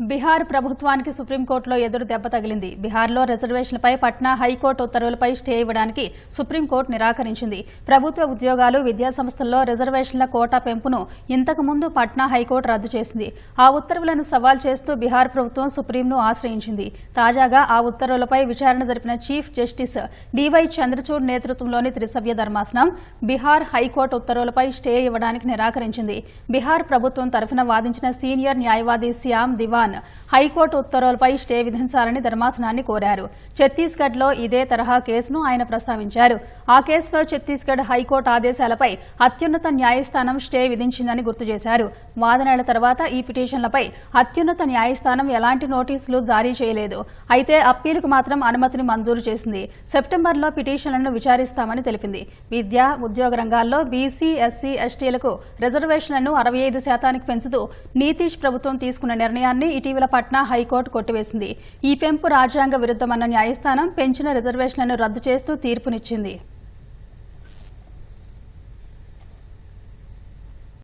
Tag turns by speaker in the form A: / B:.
A: బీహార్ ప్రభుత్వానికి సుప్రీంకోర్టులో ఎదురు దెబ్బ తగిలింది. బీహార్లో రిజర్వేషన్లపై పట్నా హైకోర్టు ఉత్తర్వులపై స్టే ఇవ్వడానికి సుప్రీంకోర్టు నిరాకరించింది. ప్రభుత్వ ఉద్యోగాలు విద్యాసంస్థల్లో రిజర్వేషన్ల కోటా పెంపును ఇంతకుముందు పట్నా హైకోర్టు రద్దు చేసింది. ఆ ఉత్తర్వులను సవాల్ చేస్తూ బీహార్ ప్రభుత్వం సుప్రీంను ఆశ్రయించింది. తాజాగా ఆ ఉత్తర్వులపై విచారణ జరిపిన చీఫ్ జస్టిస్ డివై చంద్రచూడ్ నేతృత్వంలోని త్రిసభ్య ధర్మాసనం బీహార్ హైకోర్టు ఉత్తర్వులపై స్టే ఇవ్వడానికి నిరాకరించింది. బీహార్ ప్రభుత్వం తరఫున వాదించిన సీనియర్ న్యాయవాది శ్యామ్ దివాన్ హైకోర్టు ఉత్తర్వులపై స్టే విధించాలని ధర్మాసనాన్ని కోరారు. ఛత్తీస్గఢ్లో ఇదే తరహా కేసును ఆయన ప్రస్తావించారు. ఆ కేసులో ఛత్తీస్గఢ్ హైకోర్టు ఆదేశాలపై అత్యున్నత న్యాయస్థానం స్టే విధించిందని గుర్తు చేశారు. వాదనల తర్వాత ఈ పిటిషన్లపై అత్యున్నత న్యాయస్థానం ఎలాంటి నోటీసులు జారీ చేయలేదు. అయితే అప్పీలుకు మాత్రం అనుమతిని మంజూరు చేసింది. సెప్టెంబర్లో పిటిషన్లను విచారిస్తామని తెలిపింది. విద్య ఉద్యోగ రంగాల్లో బీసీ ఎస్సీ ఎస్టీలకు రిజర్వేషన్లను అరవై ఐదు శాతానికి పెంచుతూ నీతీష్ ప్రభుత్వం తీసుకున్న నిర్ణయాన్ని ఇటీవల పట్నా హైకోర్టు కొట్టివేసింది. ఈ పెంపు రాజ్యాంగ విరుద్దమన్న న్యాయస్థానం పెంచిన రిజర్వేషన్లను రద్దు చేస్తూ తీర్పునిచ్చింది.